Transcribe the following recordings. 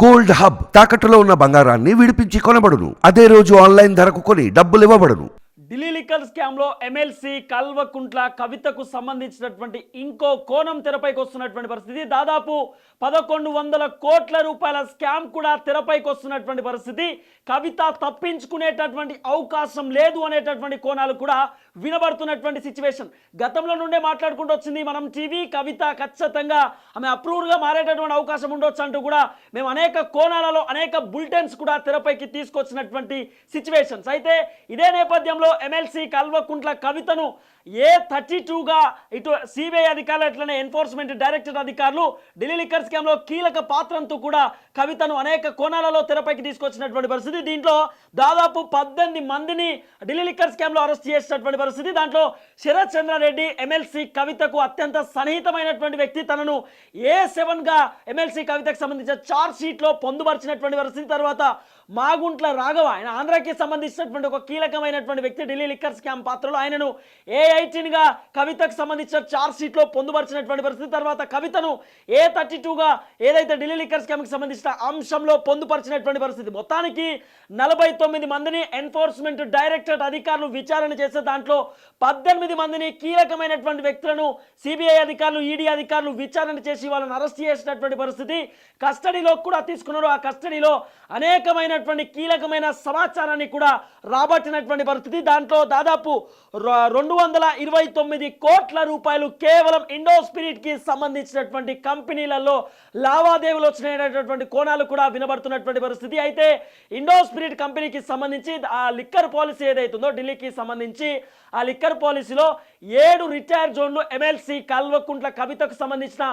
Gold hub తాకట్టులో ఉన్న బంగారాన్ని విడిపించి కొనబడును. అదే రోజు ఆన్లైన్ ధరకు కొని డబ్బులు ఇవ్వబడును. ఢిల్లీ లిక్కర్ స్కామ్లో ఎమ్మెల్సీ కల్వకుంట్ల కవితకు సంబంధించినటువంటి ఇంకో కోణం తెరపైకి వస్తున్నటువంటి పరిస్థితి. దాదాపు పదకొండు వందల కోట్ల రూపాయల స్కామ్ కూడా తెరపైకి వస్తున్నటువంటి పరిస్థితి. కవిత తప్పించుకునేటటువంటి అవకాశం లేదు అనేటటువంటి కోణాలు కూడా వినబడుతున్నటువంటి సిచ్యువేషన్ గతంలో నుండే మాట్లాడుకుంటూ వచ్చింది మనం టీవీ కవిత ఖచ్చితంగా ఆమె అప్రూవ్డ్గా మారేటటువంటి అవకాశం ఉండొచ్చు అంటూ కూడా మేము అనేక కోణాలలో అనేక బులెటిన్స్ కూడా తెరపైకి తీసుకొచ్చినటువంటి సిచ్యువేషన్స్ అయితే ఇదే నేపథ్యంలో ఎమ్మెల్సీ కల్వకుంట్ల కవితను ఏ థర్టీ టూగా ఇటు సిబిఐ అధికారులు అట్లనే ఎన్ఫోర్స్మెంట్ డైరెక్టర్ అధికారులు ఢిల్లీ లిక్కర్ స్కామ్లో కీలక పాత్రంతో కూడా కవితను అనేక కోణాలలో తెరపైకి తీసుకొచ్చినటువంటి పరిస్థితి. దీంట్లో దాదాపు పద్దెనిమిది మందిని ఢిల్లీ లిక్కర్ స్కామ్లో అరెస్ట్ చేసినటువంటి పరిస్థితి. దాంట్లో శరత్ చంద్రారెడ్డి ఎమ్మెల్సీ కవితకు అత్యంత సన్నిహితమైనటువంటి వ్యక్తి. తనను ఏ సెవెన్గా ఎమ్మెల్సీ కవితకు సంబంధించిన చార్జ్ షీట్లో పొందుపరిచినటువంటి పరిస్థితి. తర్వాత మాగుంట్ల రాఘవ ఆయన ఆంధ్రాకి సంబంధించినటువంటి ఒక కీలకమైనటువంటి వ్యక్తి. ఢిల్లీ లిక్కర్ స్కామ్ పాత్రలో ఆయనను ఏ ఎయిటీన్గా కవితకు సంబంధించిన చార్జ్ షీట్లో పొందుపరిచినటువంటి పరిస్థితి. తర్వాత కవితను ఏ థర్టీ టూగా ఏదైతే ఢిల్లీ లిక్కర్ స్కామ్కి సంబంధించిన అంశంలో పొందుపరిచినటువంటి పరిస్థితి. మొత్తానికి నలభై తొమ్మిది మందిని ఎన్ఫోర్స్మెంట్ డైరెక్టరేట్ అధికారులు విచారణ చేసే దాంట్లో పద్దెనిమిది మందిని కీలకమైనటువంటి వ్యక్తులను సిబిఐ అధికారులు ఈడీ అధికారులు విచారణ చేసి వాళ్ళని అరెస్ట్ చేసినటువంటి పరిస్థితి కస్టడీలో కూడా తీసుకున్నారు. ఆ కస్టడీలో అనేకమైనటువంటి కీలకమైన సమాచారాన్ని కూడా రాబట్టినటువంటి పరిస్థితి. దాంట్లో దాదాపు రెండు వందల ఇరవై తొమ్మిది కోట్ల రూపాయలు కేవలం ఇండో స్పిరిట్కి సంబంధించినటువంటి కంపెనీలలో లావాదేవీలు వచ్చినటువంటి కోణాలు కూడా వినబడుతున్నటువంటి పరిస్థితి. అయితే ఇండో స్పిరిట్ కంపెనీకి సంబంధించి ఆ లిక్కర్ పాలసీ ఏదైతుందో ఢిల్లీకి సంబంధించి ఆ లిక్కర్ పాలసీలో ఏడు రిటైర్ జోన్లు ఎమ్మెల్సీ కల్వకుంట్ల కవితకు సంబంధించిన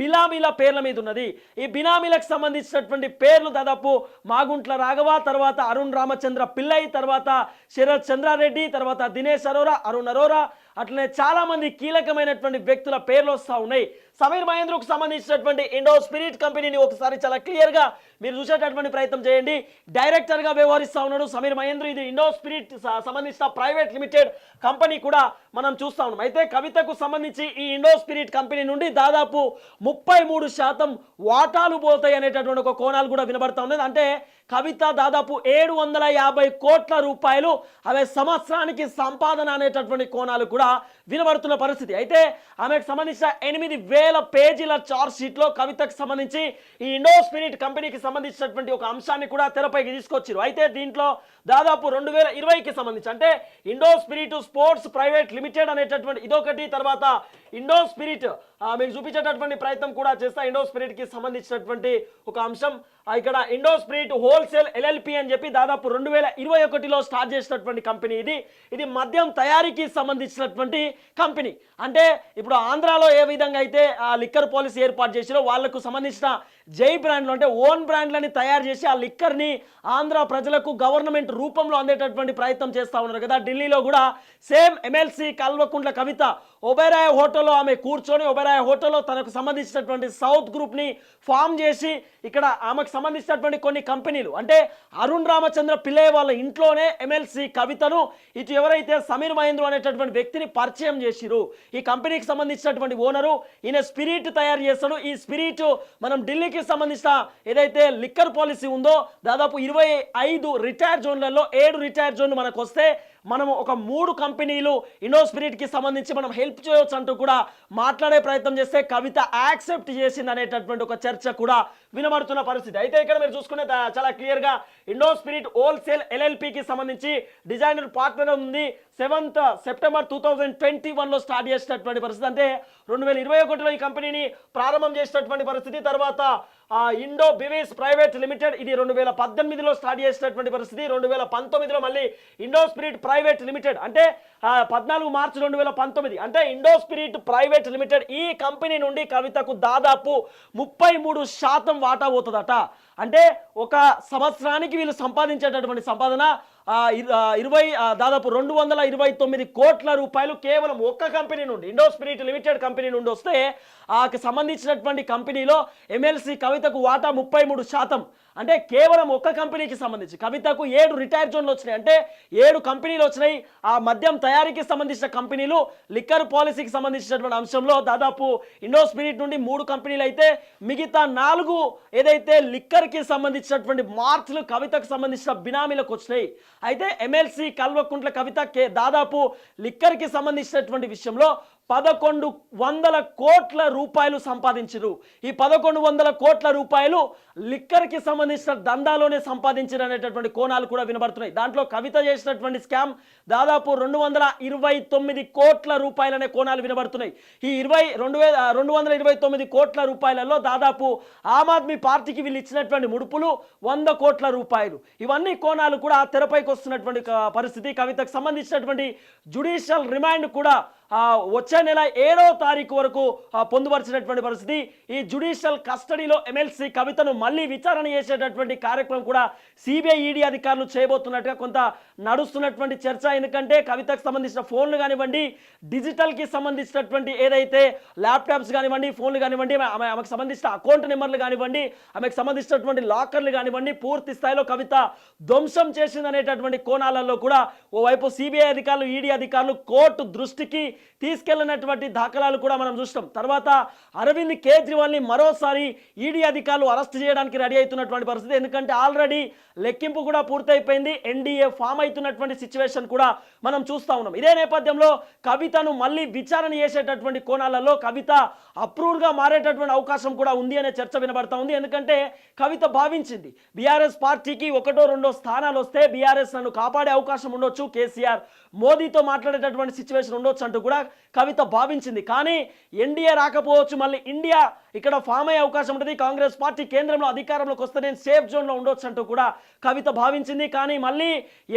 బినామీల పేర్ల మీద ఉన్నది. ఈ బినామీలకు సంబంధించినటువంటి పేర్లు దాదాపు మాగుంట్ల రాఘవ తర్వాత అరుణ్ రామచంద్ర పిల్లయ్య తర్వాత శరత్ చంద్రారెడ్డి తర్వాత దినేష్ అరోరా అరుణ్ అరోరా. అట్లనే చాలామంది కీలకమైనటువంటి వ్యక్తుల పేర్లు వస్తూ ఉన్నాయి. సమీర్ మహేంద్రకు సంబంధించినటువంటి ఇండో స్పిరిట్ కంపెనీని ఒకసారి చాలా క్లియర్గా మీరు చూసేటటువంటి ప్రయత్నం చేయండి. డైరెక్టర్గా వ్యవహరిస్తూ ఉన్నాడు సమీర్ మహేంద్ర. ఇది ఇండో స్పిరిట్ సంబంధించిన ప్రైవేట్ లిమిటెడ్ కంపెనీ కూడా మనం చూస్తా ఉన్నాం. అయితే కవితకు సంబంధించి ఈ ఇండో స్పిరిట్ కంపెనీ నుండి దాదాపు ముప్పై మూడు శాతం వాటాలు పోతాయి అనేటటువంటి ఒక కోణాలు కూడా వినబడతా ఉన్నది. అంటే కవిత దాదాపు ఏడు వందల యాభై కోట్ల రూపాయలు ఆమె సంవత్సరానికి సంపాదన అనేటటువంటి కోణాలు కూడా వినబడుతున్న పరిస్థితి. అయితే ఆమెకు సంబంధించిన ఎనిమిది వేల పేజీల చార్జ్ షీట్లో కవితకు సంబంధించి ఈ ఇండో స్పిరిట్ కంపెనీకి సంబంధించినటువంటి ఒక అంశాన్ని కూడా తెరపైకి తీసుకొచ్చారు అయితే దీంట్లో దాదాపు రెండు వేల ఇరవైకి సంబంధించి అంటే Indo Spirit sports private limited అనేటటువంటి ఇదొకటి తర్వాత ఇండో స్పిరిట్ మీకు చూపించేటటువంటి ప్రయత్నం కూడా చేస్తా ఇండో స్పిరిట్కి సంబంధించినటువంటి ఒక అంశం. ఇక్కడ ఇండో స్ప్రీట్ హోల్సేల్ ఎల్ఎల్పి అని చెప్పి దాదాపు రెండు వేల ఇరవై ఒకటిలో స్టార్ట్ చేసినటువంటి కంపెనీ ఇది. ఇది మద్యం తయారీకి సంబంధించినటువంటి కంపెనీ. అంటే ఇప్పుడు ఆంధ్రాలో ఏ విధంగా అయితే ఆ లిక్కర్ పాలసీ ఏర్పాటు చేసినో వాళ్ళకు సంబంధించిన జై బ్రాండ్లు అంటే ఓన్ బ్రాండ్లని తయారు చేసి ఆ లిక్కర్ని ఆంధ్ర ప్రజలకు గవర్నమెంట్ రూపంలో అందేటటువంటి ప్రయత్నం చేస్తూ ఉన్నారు కదా. ఢిల్లీలో కూడా సేమ్ ఎమ్మెల్సీ కల్వకుంట్ల కవిత ఒబెరాయ్ హోటల్లో ఆమె కూర్చొని ఒబెరాయ్ హోటల్లో తనకు సంబంధించినటువంటి సౌత్ గ్రూప్ని ఫామ్ చేసి ఇక్కడ ఆమెకు సంబంధించినటువంటి కొన్ని కంపెనీలు అంటే అరుణ్ రామచంద్ర పిల్లయ్య వాళ్ళ ఇంట్లోనే ఎమ్మెల్సీ కవితను ఇటు ఎవరైతే సమీర్ మహేంద్ర అనేటటువంటి వ్యక్తిని పరిచయం చేసిరు ఈ కంపెనీకి సంబంధించినటువంటి ఓనరు ఈయన స్పిరిట్ తయారు చేస్తాడు. ఈ స్పిరిట్ మనం ఢిల్లీకి సంబంధించిన ఏదైతే లిక్కర్ పాలసీ ఉందో దాదాపు ఇరవై ఐదు రిటైర్ జోన్లలో ఏడు రిటైర్ జోన్లు మనకు వస్తే మనము ఒక మూడు కంపెనీలు ఇన్నోస్పిరిట్కి సంబంధించి మనం హెల్ప్ చేయవచ్చు అంటూ కూడా మాట్లాడే ప్రయత్నం చేస్తే కవిత యాక్సెప్ట్ చేసింది అనేటటువంటి ఒక చర్చ కూడా వినబడుతున్న పరిస్థితి. అయితే ఇక్కడ మీరు చూసుకునే చాలా క్లియర్గా ఇండోస్పిరిట్ హోల్సేల్ ఎల్ఎల్పికి సంబంధించి డిజైనర్ పార్ట్నర్ ఉంది. Seventh September two thousand twenty వన్లో స్టార్ట్ చేసినటువంటి పరిస్థితి. అంటే రెండు వేల ఇరవై ఒకటిలో ఈ కంపెనీని ప్రారంభం చేసినటువంటి పరిస్థితి. తర్వాత ఇండో బివేస్ ప్రైవేట్ లిమిటెడ్ ఇది రెండు వేల పద్దెనిమిదిలో స్టార్ట్ చేసినటువంటి పరిస్థితి. రెండు వేల పంతొమ్మిదిలో మళ్ళీ ఇండో స్పిరిట్ ప్రైవేట్ లిమిటెడ్. అంటే పద్నాలుగు మార్చి రెండు వేల పంతొమ్మిది. అంటే ఇండో స్పిరిట్ ప్రైవేట్ లిమిటెడ్ ఈ కంపెనీ నుండి కవితకు దాదాపు ముప్పై మూడు శాతం వాటా పోతుందట. అంటే ఒక సంవత్సరానికి వీళ్ళు సంపాదించేటటువంటి సంపాదన ఇరవై దాదాపు రెండు వందల ఇరవై తొమ్మిది కోట్ల రూపాయలు కేవలం ఒక్క కంపెనీ నుండి ఇండో స్పిరిట్ లిమిటెడ్ కంపెనీ నుండి వస్తే ఆకు సంబంధించినటువంటి కంపెనీలో ఎమ్మెల్సీ కవితకు వాటా ముప్పై మూడు శాతం. అంటే కేవలం ఒక్క కంపెనీకి సంబంధించి కవితకు ఏడు రిటైర్ జోన్లు వచ్చినాయి. అంటే ఏడు కంపెనీలు వచ్చినాయి. ఆ మద్యం తయారీకి సంబంధించిన కంపెనీలు లిక్కర్ పాలసీకి సంబంధించినటువంటి అంశంలో దాదాపు ఇండో స్పిరిట్ నుండి మూడు కంపెనీలు అయితే మిగతా నాలుగు ఏదైతే లిక్కర్కి సంబంధించినటువంటి మార్క్స్లు కవితకు సంబంధించిన బినామీలకు వచ్చినాయి. అయితే ఎమ్మెల్సీ కల్వకుంట్ల కవిత కే దాదాపు లిక్కర్కి సంబంధించినటువంటి విషయంలో పదకొండు వందల కోట్ల రూపాయలు సంపాదించరు ఈ పదకొండు వందల కోట్ల రూపాయలు లిక్కర్కి సంబంధించిన దందాలోనే సంపాదించరు అనేటటువంటి కోణాలు కూడా వినబడుతున్నాయి. దాంట్లో కవిత చేసినటువంటి స్కామ్ దాదాపు రెండు వందల ఇరవై తొమ్మిది కోట్ల రూపాయలనే కోణాలు వినబడుతున్నాయి. ఈ ఇరవై రెండు వేల రెండు వందల ఇరవై తొమ్మిది కోట్ల రూపాయలలో దాదాపు ఆమ్ ఆద్మీ పార్టీకి వీళ్ళు ఇచ్చినటువంటి ముడుపులు వంద కోట్ల రూపాయలు. ఇవన్నీ కోణాలు కూడా తెరపైకి వస్తున్నటువంటి పరిస్థితి. కవితకు సంబంధించినటువంటి జుడిషియల్ రిమాండ్ కూడా వచ్చే నెల ఏడో తారీఖు వరకు పొందుపరిచినటువంటి పరిస్థితి. ఈ జుడిషియల్ కస్టడీలో ఎమ్మెల్సీ కవితను మళ్ళీ విచారణ చేసేటటువంటి కార్యక్రమం కూడా సిబిఐ ఈడీ అధికారులు చేయబోతున్నట్టుగా కొంత నడుస్తున్నటువంటి చర్చ. ఎందుకంటే కవితకు సంబంధించిన ఫోన్లు కానివ్వండి డిజిటల్కి సంబంధించినటువంటి ఏదైతే ల్యాప్టాప్స్ కానివ్వండి ఫోన్లు కానివ్వండి ఆమె ఆమెకు సంబంధించిన అకౌంట్ నెంబర్లు కానివ్వండి ఆమెకు సంబంధించినటువంటి లాకర్లు కానివ్వండి పూర్తి స్థాయిలో కవిత ధ్వంసం చేసిందనేటటువంటి కోణాలలో కూడా ఓవైపు సిబిఐ అధికారులు ఈడీ అధికారులు కోర్టు దృష్టికి తీసుకెళ్ళినటువంటి దాఖలాలు కూడా మనం చూస్తాం. తర్వాత అరవింద్ కేజ్రీవాల్ని మరోసారి ఈడీ అధికారులు అరెస్ట్ చేయడానికి రెడీ అవుతున్నటువంటి పరిస్థితి. ఎందుకంటే ఆల్రెడీ లెక్కింపు కూడా పూర్తయిపోయింది. ఎన్డీఏ ఫామ్ అవుతున్నటువంటి సిచ్యువేషన్ కూడా మనం చూస్తా ఉన్నాం. ఇదే నేపథ్యంలో కవితను మళ్ళీ విచారణ చేసేటటువంటి కోణాలలో కవిత అప్రూవ్గా మారేటటువంటి అవకాశం కూడా ఉంది అనే చర్చ వినబడతా ఉంది. ఎందుకంటే కవిత భావించింది బీఆర్ఎస్ పార్టీకి ఒకటో రెండో స్థానాలు వస్తే బీఆర్ఎస్ నన్ను కాపాడే అవకాశం ఉండొచ్చు కేసీఆర్ మోదీతో మాట్లాడేటటువంటి సిచ్యువేషన్ ఉండొచ్చు అంటూ కూడా కవిత భావించింది. కానీ ఎన్డీఏ రాకపోవచ్చు మళ్ళీ ఇండియా ఇక్కడ ఫామ్ అయ్యే అవకాశం ఉంటుంది. కాంగ్రెస్ పార్టీ కేంద్రంలో అధికారంలోకి వస్తే నేను సేఫ్ జోన్లో ఉండొచ్చు అంటూ కూడా కవిత భావించింది. కానీ మళ్ళీ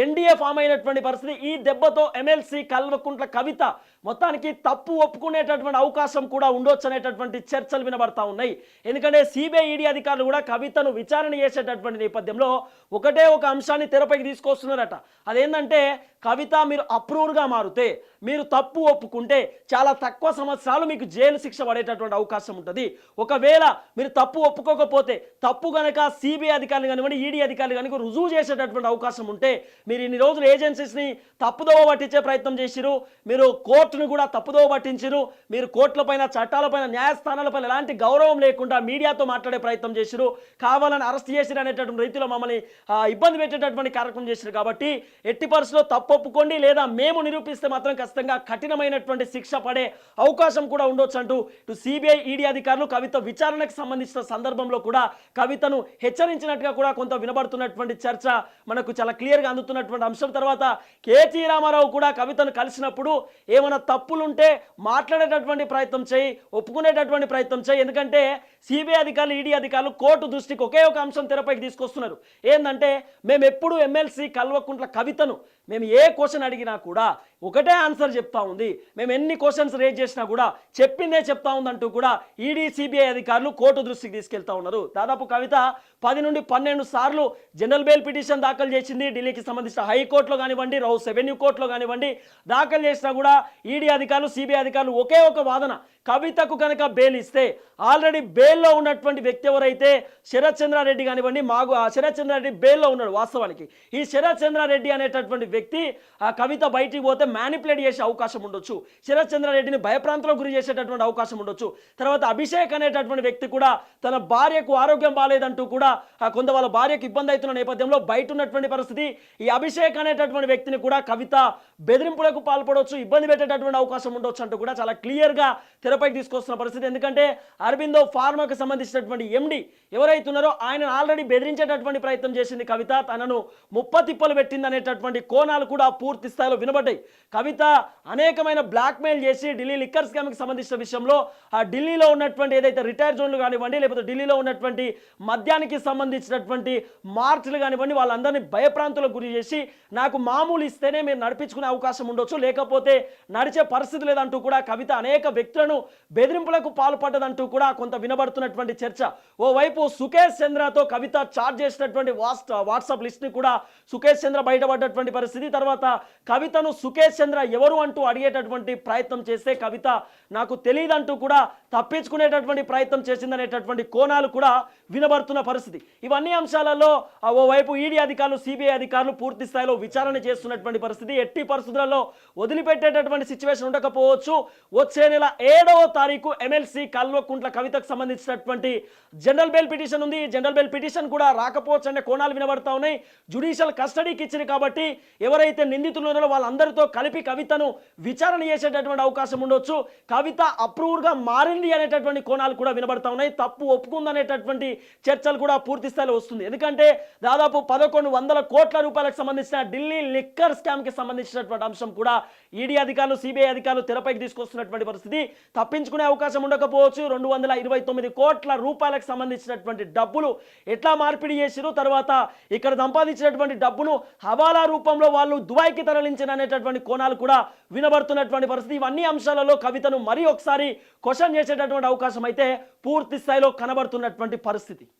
ఎన్డీఏ ఫామ్ అయినటువంటి పరిస్థితి ఈ దెబ్బతో ఎమ్మెల్సీ కల్వకుంట్ల కవిత మొత్తానికి తప్పు ఒప్పుకునేటటువంటి అవకాశం కూడా ఉండొచ్చు అనేటటువంటి చర్చలు వినబడతా ఉన్నాయి. ఎందుకంటే సిబిఐ ఈడీ అధికారులు కూడా కవితను విచారణ చేసేటటువంటి నేపథ్యంలో ఒకటే ఒక అంశాన్ని తెరపైకి తీసుకొస్తున్నారట. అదేంటంటే కవిత మీరు అప్రూవ్డ్గా మారితే మీరు తప్పు ఒప్పుకుంటే చాలా తక్కువ సంవత్సరాలు మీకు జైలు శిక్ష పడేటటువంటి అవకాశం ఉంటుంది. ఒకవేళ మీరు తప్పు ఒప్పుకోకపోతే తప్పు గనక సిబిఐ అధికారులు కానివ్వండి ఈడీ అధికారులు కనుక రుజువు చేసేటటువంటి అవకాశం ఉంటే మీరు ఇన్ని రోజులు ఏజెన్సీస్ని తప్పుదోవ పట్టించే ప్రయత్నం చేసిరు మీరు కోర్టును కూడా తప్పుదోవ పట్టించిరు మీరు కోర్టులపైన చట్టాలపైన న్యాయస్థానాలపైన ఎలాంటి గౌరవం లేకుండా మీడియాతో మాట్లాడే ప్రయత్నం చేసిరు కావాలని అరెస్ట్ చేసిరు అనేటటువంటి రీతిలో మమ్మల్ని ఇబ్బంది పెట్టేటటువంటి కార్యక్రమం చేసిరు కాబట్టి ఎట్టి పరిస్థితిలో తప్పు ఒప్పుకోండి లేదా మేము నిరూపిస్తే మాత్రం ఖచ్చితంగా కఠినమైనటువంటి శిక్ష పడే అవకాశం కూడా ఉండొచ్చు అంటూ ఇటు సిబిఐ ఈడీ అధికారులు కవిత విచారణకు సంబంధించిన సందర్భంలో కూడా కవితను హెచ్చరించినట్టుగా కూడా కొంత వినబడుతున్నటువంటి చర్చ మనకు చాలా క్లియర్గా అందుతున్నటువంటి అంశం తర్వాత కేటీ రామారావు కూడా కవితను కలిసినప్పుడు ఏమైనా తప్పులుంటే మాట్లాడేటటువంటి ప్రయత్నం చేయి ఒప్పుకునేటటువంటి ప్రయత్నం చేయి. ఎందుకంటే సిబిఐ అధికారులు ఈడీ అధికారులు కోర్టు దృష్టికి ఒకే ఒక అంశం తెరపైకి తీసుకొస్తున్నారు. ఏంటంటే మేము ఎప్పుడు ఎమ్మెల్సీ కల్వకుంట్ల కవితను మేము ఏ క్వశ్చన్ అడిగినా కూడా ఒకటే ఆన్సర్ చెప్తా ఉంది. మేము ఎన్ని క్వశ్చన్స్ రేజ్ చేసినా కూడా చెప్పిందే చెప్తా ఉందంటూ కూడా ఈడీ సిబిఐ అధికారులు కోర్టు దృష్టికి తీసుకెళ్తా ఉన్నారు. దాదాపు కవిత పది నుండి పన్నెండు సార్లు జనరల్ బెయిల్ పిటిషన్ దాఖలు చేసింది ఢిల్లీకి సంబంధించిన హైకోర్టులో కానివ్వండి రౌస్ రెవెన్యూ కోర్టులో కానివ్వండి. దాఖలు చేసినా కూడా ఈడీ అధికారులు సిబిఐ అధికారులు ఒకే ఒక వాదన. కవితకు కనుక బెయిల్ ఇస్తే ఆల్రెడీ బెయిల్లో ఉన్నటువంటి వ్యక్తి ఎవరైతే శరత్ చంద్రారెడ్డి కానివ్వండి మాగు ఆ శరత్ చంద్రారెడ్డి బెయిల్లో ఉన్నాడు వాస్తవానికి. ఈ శరత్ చంద్రారెడ్డి అనేటటువంటి వ్యక్తి ఆ కవిత బయటికి పోతే మ్యానిపులేట్ చేసే అవకాశం ఉండొచ్చు. శరత్ చంద్రారెడ్డిని భయప్రాంతంలో గురి చేసేటటువంటి అవకాశం ఉండొచ్చు. తర్వాత అభిషేక్ అనేటటువంటి వ్యక్తి కూడా తన భార్యకు ఆరోగ్యం బాగాలేదంటూ కూడా ఆ కొంత వాళ్ళ భార్యకు ఇబ్బంది అవుతున్న నేపథ్యంలో బయట ఉన్నటువంటి పరిస్థితి. ఈ అభిషేక్ అనేటటువంటి వ్యక్తిని కూడా కవిత బెదిరింపులకు పాల్పడవచ్చు ఇబ్బంది పెట్టేటటువంటి అవకాశం ఉండొచ్చు అంటూ కూడా చాలా క్లియర్గా తెరపైకి తీసుకొస్తున్న పరిస్థితి. ఎందుకంటే అరబిందో ఫార్మాకు సంబంధించినటువంటి ఎండి ఎవరైతున్నారో ఆయన ఆల్రెడీ బెదిరించేటటువంటి ప్రయత్నం చేసింది కవిత. తనను ముప్ప తిప్పలు పెట్టింది అనేటటువంటి కోణాలు కూడా పూర్తి స్థాయిలో వినబడ్డాయి. కవిత అనేకమైన బ్లాక్మెయిల్ చేసి ఢిల్లీ లిక్కర్ స్కామ్కి సంబంధించిన విషయంలో ఆ ఢిల్లీలో ఉన్నటువంటి ఏదైతే రిటైర్ జోన్లు కానివ్వండి లేకపోతే ఢిల్లీలో ఉన్నటువంటి మద్యానికి సంబంధించినటువంటి మార్చులు కానివ్వండి వాళ్ళందరినీ భయప్రాంతులకు గురి చేసి నాకు మామూలు ఇస్తేనే మీరు నడిపించుకునే అవకాశం ఉండొచ్చు. లేకపోతే నడిచే పరిస్థితి లేదంటూ కూడా కవిత అనేక వ్యక్తులను బెదిరింపులకు పాల్పడ్డదంటూ కూడా కొంత వినబడుతున్నటువంటి చర్చ. ఓవైపు సుకేష్ చంద్రతో కవిత చార్జ్ చేసినటువంటి వాట్స్ వాట్సాప్ లిస్ట్ని కూడా సుకేష్ చంద్ర బయటపడ్డటువంటి పరిస్థితి. తర్వాత కవితను సుకేష్ చంద్ర ఎవరు అంటూ అడిగేటటువంటి ప్రయత్నం చేస్తే కవిత నాకు తెలియదంటూ కూడా తప్పించుకునేటటువంటి ప్రయత్నం చేసిందనేటటువంటి కోణాలు కూడా వినబడుతున్న పరిస్థితి. ఇవన్నీ అంశాలలో ఓవైపు ఈడీ అధికారులు సిబిఐ అధికారులు పూర్తి స్థాయిలో విచారణ చేస్తున్నటువంటి పరిస్థితి. ఎట్టి పరిస్థితులలో వదిలిపెట్టేటటువంటి సిచ్యువేషన్ ఉండకపోవచ్చు. వచ్చే నెల ఏడవ తారీఖు ఎమ్మెల్సీ కల్వకుంట్ల కవితకు సంబంధించినటువంటి జనరల్ బెయిల్ పిటిషన్ ఉంది. జనరల్ బెయిల్ పిటిషన్ కూడా రాకపోవచ్చు అనే కోణాలు వినబడతా ఉన్నాయి. జుడిషియల్ కస్టడీకి ఇచ్చింది కాబట్టి ఎవరైతే నిందితులు ఉన్నారో వాళ్ళందరితో కలిపి కవితను విచారణ చేసేటటువంటి అవకాశం ఉండొచ్చు. కవిత అప్రూవ్డ్గా మారింది అనేటటువంటి కోణాలు కూడా వినబడతా ఉన్నాయి. తప్పు ఒప్పుకుందనేటటువంటి చర్చలు కూడా పూర్తి స్థాయిలో వస్తుంది. ఎందుకంటే దాదాపు పదకొండు వందల కోట్ల రూపాయలకు సంబంధించిన ఢిల్లీ లిక్కర్ స్కామ్కి సంబంధించినటువంటి అంశం కూడా ఈడీ అధికారులు సిబిఐ అధికారులు తెరపైకి తీసుకొస్తున్నటువంటి పరిస్థితి. తప్పించుకునే అవకాశం ఉండకపోవచ్చు. రెండు వందల ఇరవై తొమ్మిది కోట్ల రూపాయలకు సంబంధించినటువంటి డబ్బులు ఎట్లా మార్పిడి చేసిరు తర్వాత ఇక్కడ సంపాదించినటువంటి డబ్బును హవాలా రూపంలో వాళ్ళు దుబాయ్కి తరలించిన అనేటటువంటి కోణాలు కూడా వినబడుతున్నటువంటి పరిస్థితి. ఇవన్నీ అంశాలలో కవితను మరీ ఒకసారి క్వశ్చన్ చేసేటటువంటి అవకాశం అయితే పూర్తి స్థాయిలో కనబడుతున్నటువంటి పరిస్థితి.